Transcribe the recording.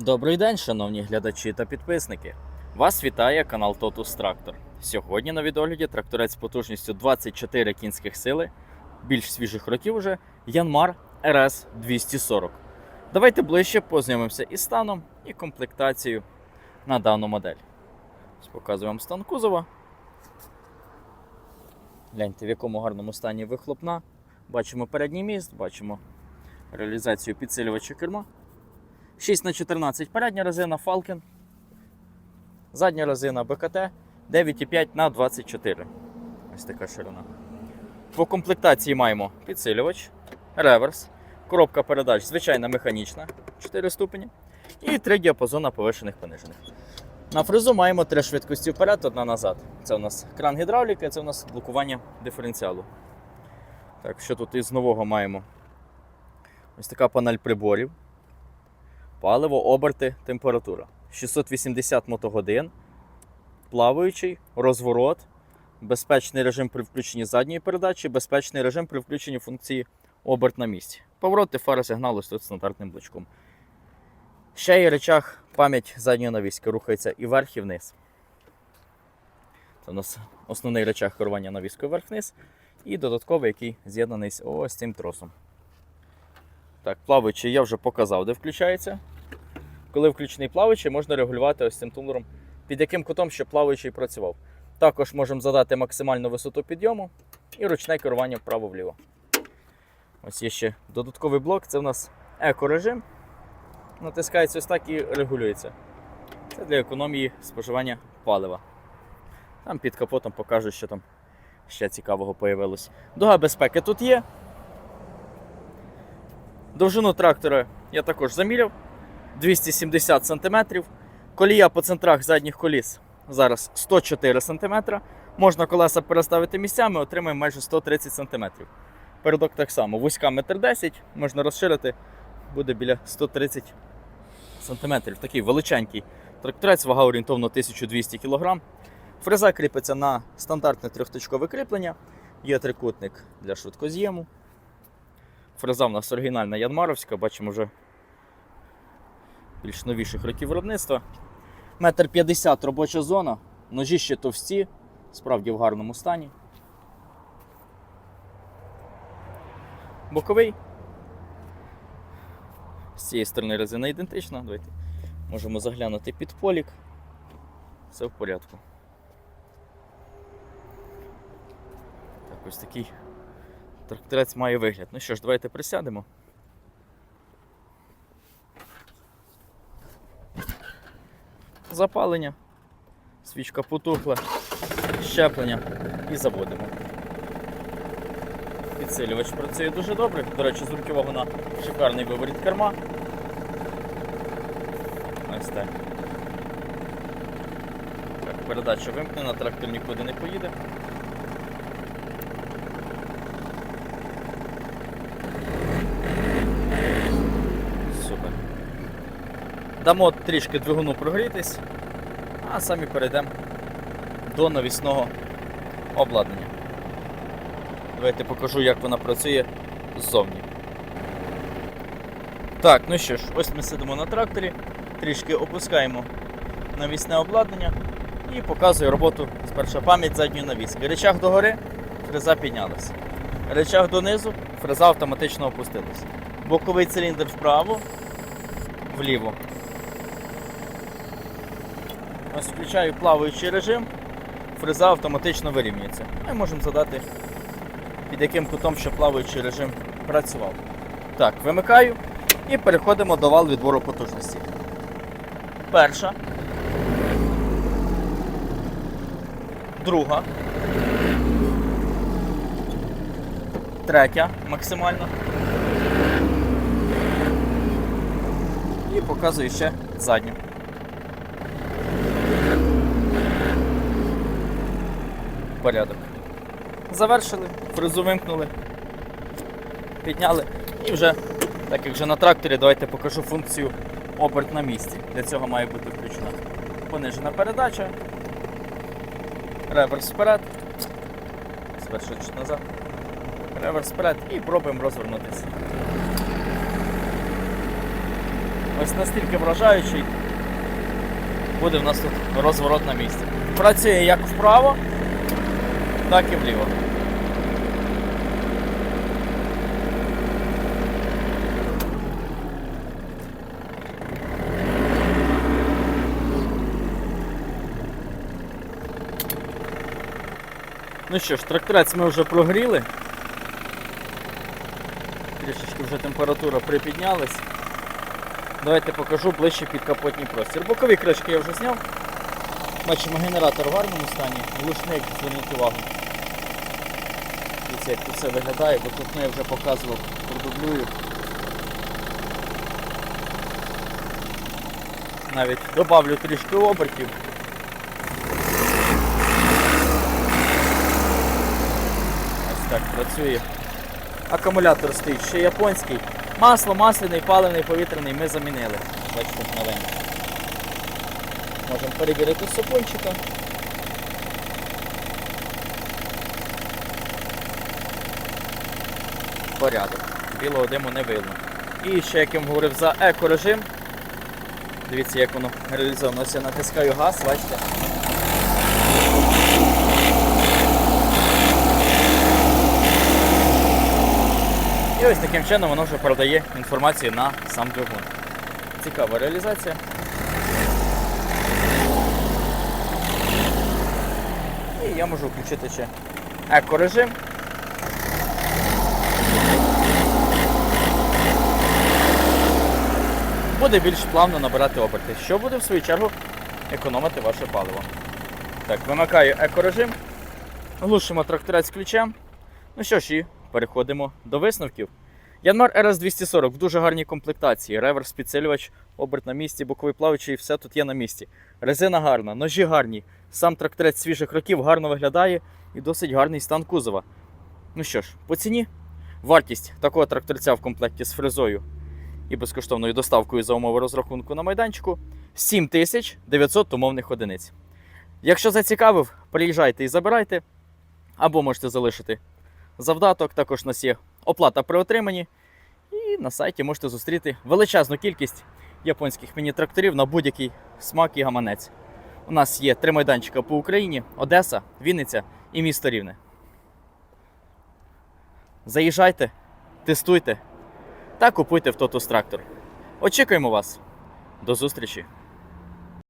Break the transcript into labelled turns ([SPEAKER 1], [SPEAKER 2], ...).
[SPEAKER 1] Добрий день, шановні глядачі та підписники. Вас вітає канал Totus Tractor. Сьогодні на відогляді тракторець з потужністю 24 кінських сили, більш свіжих років уже Янмар RS 240. Давайте ближче познайомимося із станом і комплектацією на дану модель. Вам стан кузова. Гляньте, в якому гарному стані вихлопна. Бачимо передній міст, бачимо реалізацію підсилювача керма. 6 на 14 передня резина Falcon. Задня резина БКТ 9,5 на 24. Ось така ширина. По комплектації маємо підсилювач, реверс, коробка передач звичайна механічна 4 ступені і три діапазона повишених понижених. На фрезу маємо три швидкості вперед, одна назад. Це у нас кран гідравліки, це у нас блокування диференціалу. Так, що тут із нового маємо? Ось така панель приборів. Паливо, оберти, температура. 680 мотогодин, плаваючий, розворот, безпечний режим при включенні задньої передачі, безпечний режим при включенні функції оберт на місці. Повороти фари сигналу тут стандартним блочком. Ще є речах пам'ять задньої навіски, рухається і вверх, і вниз. Це у нас основний речах керування навіскою вверх-вниз. І додатковий, який з'єднаний ось цим тросом. Так, плаваючий я вже показав, де включається. Коли включений плаваючий, можна регулювати ось цим тумблером, під яким кутом щоб плаваючий працював. Також можемо задати максимальну висоту підйому і ручне керування вправо-вліво. Ось є ще додатковий блок, це у нас еко-режим. Натискається ось так і регулюється. Це для економії споживання палива. Там під капотом покажу, що там ще цікавого появилось. Дуга безпеки тут є. Довжину трактора я також заміряв 270 см. Колія по центрах задніх коліс зараз 104 см. Можна колеса переставити місцями, отримаємо майже 130 см. Передок так само, вузька 1,10 м, можна розширити, буде біля 130 см. Такий величенький тракторець, вага орієнтовно 1200 кг. Фреза кріпиться на стандартне трьохточкове кріплення. Є трикутник для швидкоз'єму. Фреза в нас оригінальна Янмаровська, бачимо вже більш новіших років виробництва. Метр 50 робоча зона, ножі ще товсті, справді в гарному стані. Боковий. З цієї сторони резина ідентична. Давайте можемо заглянути під полік. Все в порядку. Так, ось такий тракторець має вигляд. Ну що ж, давайте присядемо. Запалення, свічка потухла, щеплення і заводимо. Підсилювач працює дуже добре. До речі, зверніть увагу на шикарний виворіт керма. Ось так. Так, передача вимкнена, трактор нікуди не поїде. Дамо трішки двигуну прогрітись, а самі перейдемо до навісного обладнання. Давайте покажу, як вона працює ззовні. Так, ну що ж, ось ми сидимо на тракторі, трішки опускаємо навісне обладнання і показую роботу спершу пам'ять задньої навіски. Речах догори, фреза піднялася. Речах донизу, фреза автоматично опустилась. Боковий циліндр вправо, вліво. Ось включаю плаваючий режим, фреза автоматично вирівнюється. Ми можемо задати, під яким кутом щоб плаваючий режим працював. Так, вимикаю і переходимо до вал відбору потужності. Перша. Друга. Третя максимально. І показую ще задню. Порядок. Завершили, фрезу вимкнули, підняли і вже, так як вже на тракторі, давайте покажу функцію оберт на місці. Для цього має бути включена понижена передача, реверс вперед, чуть назад, реверс вперед і пробуємо розвернутися. Ось настільки вражаючий. Буде в нас тут розворот на місці. Працює як вправо, так і вліво. Ну що ж, тракторець ми вже прогріли. Трішечки вже температура припіднялась. Давайте покажу ближче підкапотній простір. Бокові кришки я вже зняв. Бачимо генератор в гарному стані, глушник, зверніть увагу. Дивіться, як тут все виглядає, бо я вже показував, продублюю. Навіть добавлю трішки обертів. Ось так працює. Акумулятор стоїть ще японський. Масло, масляний, паливний, повітряний ми замінили. Бачите, маленький. Можемо перевірити з. Порядок. Білого диму не видно. І ще, як я вам говорив, за екорежим. Дивіться, як воно реалізовано. Ось я натискаю газ, бачите. І ось таким чином воно вже передає інформацію на сам двигун. Цікава реалізація. І я можу включити ще екорежим. Буде більш плавно набирати оберти, що буде в свою чергу економити ваше паливо. Так, вимикаю екорежим, глушимо тракторець ключем. Ну що ж, і переходимо до висновків. Янмар RS 240 в дуже гарній комплектації. Реверс, підсилювач, оберт на місці, боковий плаваючий, все тут є на місці. Резина гарна, ножі гарні. Сам тракторець свіжих років гарно виглядає і досить гарний стан кузова. Ну що ж, по ціні. Вартість такого тракторця в комплекті з фрезою і безкоштовною доставкою за умови розрахунку на майданчику 7900 умовних одиниць. Якщо зацікавив, приїжджайте і забирайте, або можете залишити завдаток. Також у нас є оплата при отриманні. І на сайті можете зустріти величезну кількість японських міні-тракторів на будь-який смак і гаманець. У нас є три майданчика по Україні: Одеса, Вінниця і місто Рівне. Заїжджайте, тестуйте та купуйте в Totus трактор. Очікуємо вас. До зустрічі!